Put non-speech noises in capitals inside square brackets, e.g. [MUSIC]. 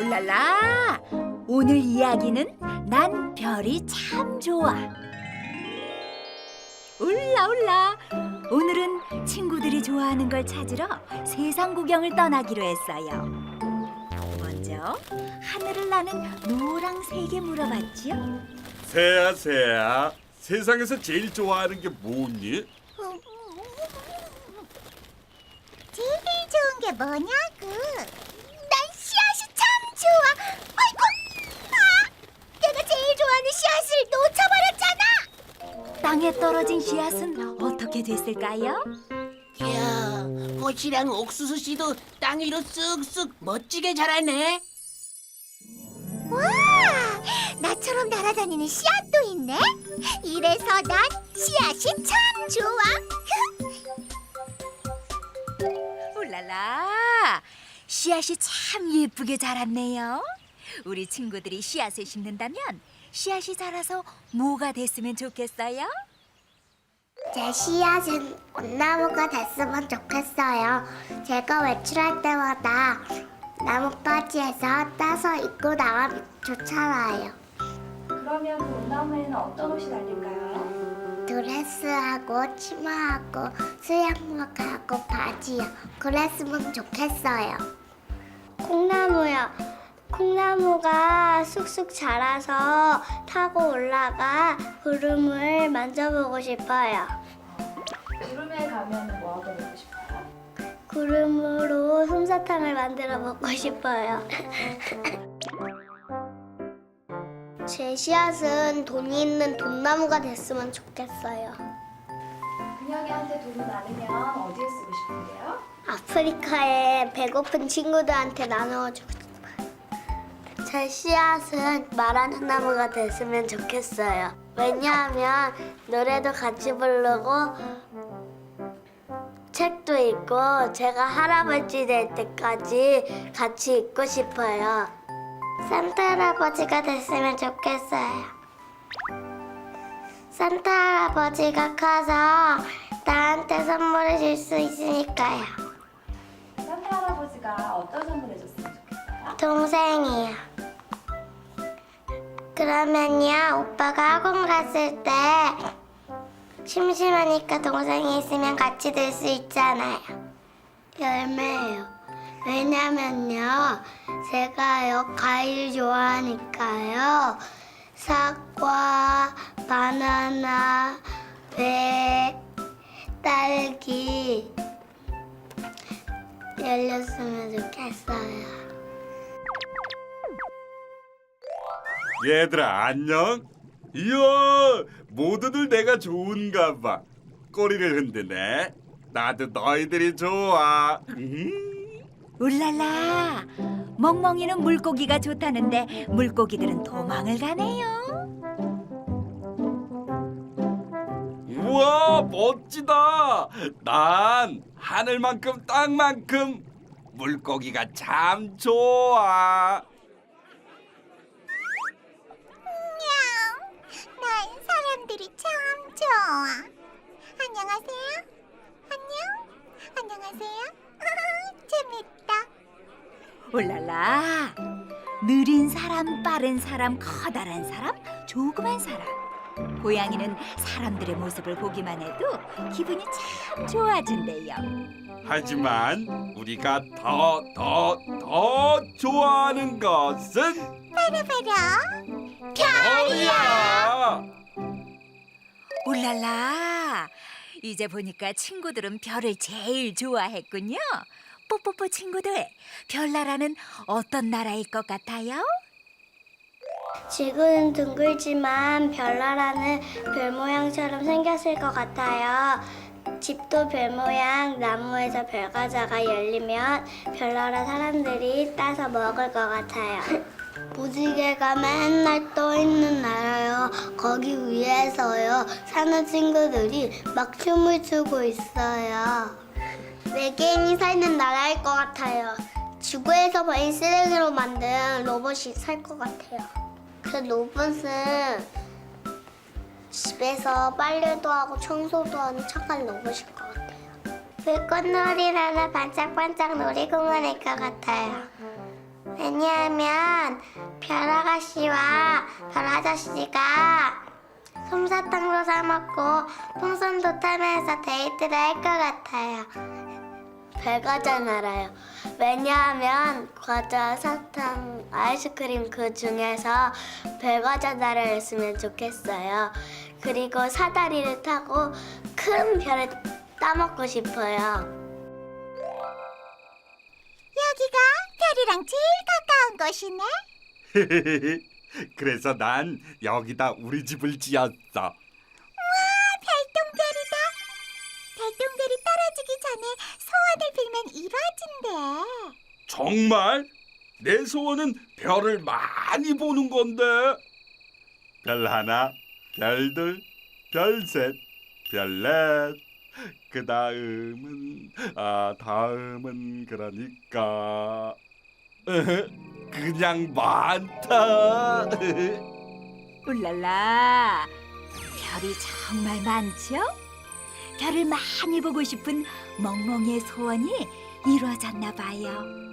울랄라! 오늘 이야기는 난 별이 참 좋아. 울라 울라! 오늘은 친구들이 좋아하는 걸 찾으러 세상 구경을 떠나기로 했어요. 먼저 하늘을 나는 노랑새에게 물어봤지요. 새야 새야 세상에서 제일 좋아하는 게 뭐니? 제일 좋은 게 뭐냐고? 좋아. 아이고, 아, 내가 제일 좋아하는 씨앗을 놓쳐버렸잖아. 땅에 떨어진 씨앗은 어떻게 됐을까요? 이야, 꽃이랑 옥수수 씨도 땅 위로 쑥쑥 멋지게 자라네. 와, 나처럼 날아다니는 씨앗도 있네. 이래서 난 씨앗이 참 좋아. [LAUGHS] 울랄라! 씨앗이 참 예쁘게 자랐네요. 우리 친구들이 씨앗을 심는다면 씨앗이 자라서 뭐가 됐으면 좋겠어요? 제 씨앗은 온나무가 됐으면 좋겠어요. 제가 외출할 때마다 나뭇가지에서 따서 입고 나가면 좋잖아요. 그러면 그 온나무에는 어떤 옷이 달릴까요? 드레스하고 치마하고 수영복하고 바지요. 그랬으면 좋겠어요. 콩나무요. 콩나무가 쑥쑥 자라서 타고 올라가 구름을 만져보고 싶어요. 구름에 가면 뭐 하고 놀고 싶어요? 구름으로 솜사탕을 만들어 먹고 싶어요. [LAUGHS] 제 씨앗은 돈이 있는 돈나무가 됐으면 좋겠어요. 그녀기한테 돈이 많으면 어디에 쓰고 싶은데요? 아프리카에 배고픈 친구들한테 나눠주고 싶어요. 제 씨앗은 말하는 나무가 됐으면 좋겠어요. 왜냐하면 노래도 같이 부르고 책도 읽고 제가 할아버지 될 때까지 같이 있고 싶어요. 산타 할아버지가 됐으면 좋겠어요. 산타 할아버지가 커서 나한테 선물을 줄 수 있으니까요. 동생이요. 그러면요, 오빠가 학원 갔을 때 심심하니까 동생이 있으면 같이 들 수 있잖아요. 열매요. 왜냐면요, 제가요, 과일 좋아하니까요. 사과, 바나나, 배, 딸기 열렸으면 좋겠어요. 얘들아 안녕? 이야 모두들 내가 좋은가 봐 꼬리를 흔드네 나도 너희들이 좋아 음. 울랄라! 멍멍이는 물고기가 좋다는데 물고기들은 도망을 가네요. 우와 멋지다 난 하늘만큼 땅만큼 물고기가 참 좋아 사람들이 참 좋아. 안녕하세요. 안녕. 안녕하세요. [LAUGHS] 재밌다. 울랄라! 느린 사람, 빠른 사람, 커다란 사람, 조그만 사람. 고양이는 사람들의 모습을 보기만 해도 기분이 참 좋아진대요. 하지만 우리가 더 더 더 좋아하는 것은 바로 별이야 울랄라! 이제 보니까 친구들은 별을 제일 좋아했군요. 뽀뽀뽀 친구들, 별나라는 어떤 나라일 것 같아요? 지구는 둥글지만 별나라는 별 모양처럼 생겼을 것 같아요. 집도 별 모양, 나무에서 별 과자가 열리면 별나라 사람들이 따서 먹을 것 같아요. 무지개가 맨날 떠 있는 나라요. 거기 위에서요 사는 친구들이 막 춤을 추고 있어요. 외계인이 사는 나라일 것 같아요. 지구에서 버린 쓰레기로 만든 로봇이 살 것 같아요. 그 로봇은 집에서 빨래도 하고 청소도 하는 착한 로봇일 것 같아요. 불꽃놀이라는 반짝반짝 놀이공원일 것 같아요. 왜냐하면 별 아가씨와 별 아저씨가 솜사탕도 사 먹고 풍선도 타면서 데이트를 할 것 같아요. 별과자 알아요. 왜냐하면 과자, 사탕, 아이스크림 그 중에서 별과자 나라였으면 좋겠어요. 그리고 사다리를 타고 큰 별을 따먹고 싶어요. 별이랑 제일 가까운 곳이네. [LAUGHS] 그래서 난 여기다 우리 집을 지었어. 별똥별이다. 별똥별이 떨어지기 전에 소원을 빌면 이루어진대. 정말? 내 소원은 별을 많이 보는 건데. 별 하나, 별 둘, 별 셋, 별 넷. 그 다음은 아 다음은 그러니까 [LAUGHS] 그냥 많다. [LAUGHS] 울랄라 별이 정말 많죠? 별을 많이 보고 싶은 멍멍이의 소원이 이루어졌나 봐요.